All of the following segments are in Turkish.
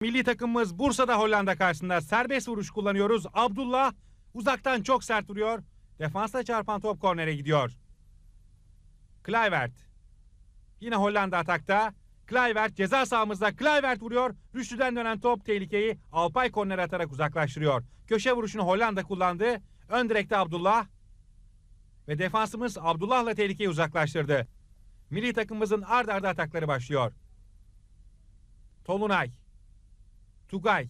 Milli takımımız Bursa'da Hollanda karşısında serbest vuruş kullanıyoruz. Abdullah uzaktan çok sert vuruyor. Defansa çarpan top kornere gidiyor. Kluivert. Yine Hollanda atakta. Kluivert ceza sahamızda Kluivert vuruyor. Rüştü'den dönen top tehlikeyi Alpay korner atarak uzaklaştırıyor. Köşe vuruşunu Hollanda kullandı. Ön direkte Abdullah. Ve defansımız Abdullah'la tehlikeyi uzaklaştırdı. Milli takımımızın ard arda atakları başlıyor. Tolunay. Tugay.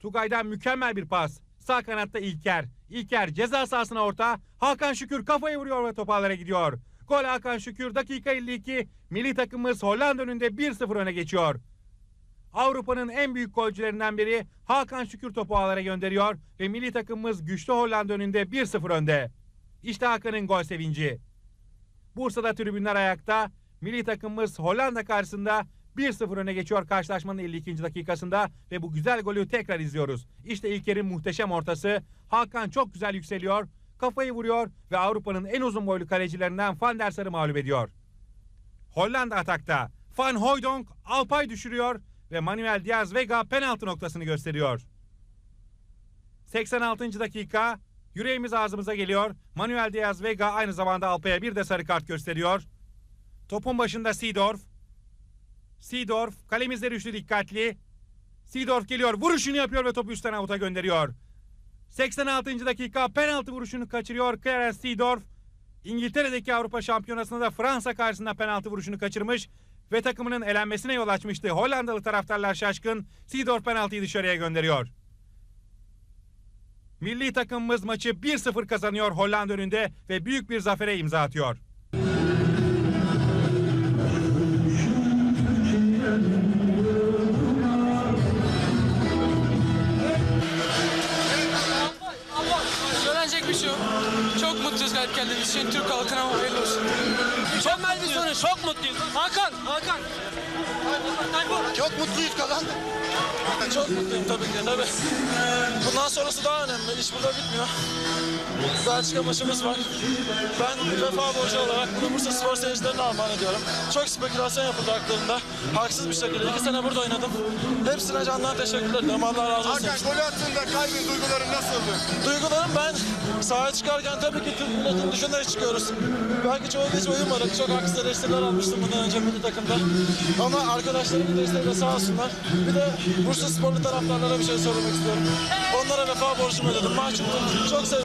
Tugay'dan mükemmel bir pas. Sağ kanatta İlker. İlker ceza sahasına orta. Hakan Şükür kafayı vuruyor ve top ağlara gidiyor. Gol Hakan Şükür dakika 52. Milli takımımız Hollanda önünde 1-0 öne geçiyor. Avrupa'nın en büyük golcülerinden biri Hakan Şükür topu ağlara gönderiyor ve milli takımımız güçlü Hollanda önünde 1-0 önde. İşte Hakan'ın gol sevinci. Bursa'da tribünler ayakta. Milli takımımız Hollanda karşısında 1-0 öne geçiyor karşılaşmanın 52. dakikasında ve bu güzel golü tekrar izliyoruz. İşte İlker'in muhteşem ortası. Hakan çok güzel yükseliyor. Kafayı vuruyor ve Avrupa'nın en uzun boylu kalecilerinden Van der Sar'ı mağlup ediyor. Hollanda atakta. Van Hooijdonk Alpay düşürüyor ve Manuel Diaz Vega penaltı noktasını gösteriyor. 86. dakika yüreğimiz ağzımıza geliyor. Manuel Diaz Vega aynı zamanda Alpay'a bir de sarı kart gösteriyor. Topun başında Seedorf. Seedorf kalemizde Rüştü dikkatli. Seedorf geliyor vuruşunu yapıyor ve topu üstten avuta gönderiyor. 86. dakika penaltı vuruşunu kaçırıyor Clarence Seedorf. İngiltere'deki Avrupa Şampiyonası'nda da Fransa karşısında penaltı vuruşunu kaçırmış ve takımının elenmesine yol açmıştı. Hollandalı taraftarlar şaşkın. Seedorf penaltıyı dışarıya gönderiyor. Milli takımımız maçı 1-0 kazanıyor Hollanda önünde ve büyük bir zafere imza atıyor. Galip geldiğimiz için. Türk halkına hayırlı olsun. Mükemmel bir sonuç. Çok mutluyuz. Hakan, Hakan. Çok mutluyuz kazandık. Çok mutluyum tabii ki tabii. Bundan sonrası daha önemli. İş burada bitmiyor. Belçika maçımız var. Ben vefa borcu olarak bunu Bursa Spor seyircilerine armağan ediyorum. Çok spekülasyon yapıldı haklarında. Haksız bir şekilde. iki sene burada oynadım. Hepsine candan teşekkür ederim. Allah razı olsun. Hakan golü attığında kalbin duyguların nasıldı? Duygularım ben sahaya çıkarken tabii ki Türk milletini düşünerek çıkıyoruz. Belki çoğu hiç uyumadık. Çok haksız eleştiriler almıştım bundan önce milli takımda. Ama arkadaşlarımın desteğiyle sağ olsunlar. Bir de Bursa sporlu taraftarlara bir şey söylemek istiyorum. Onlara vefa borcumu ödedim. Mahcuptum. Çok sevdim.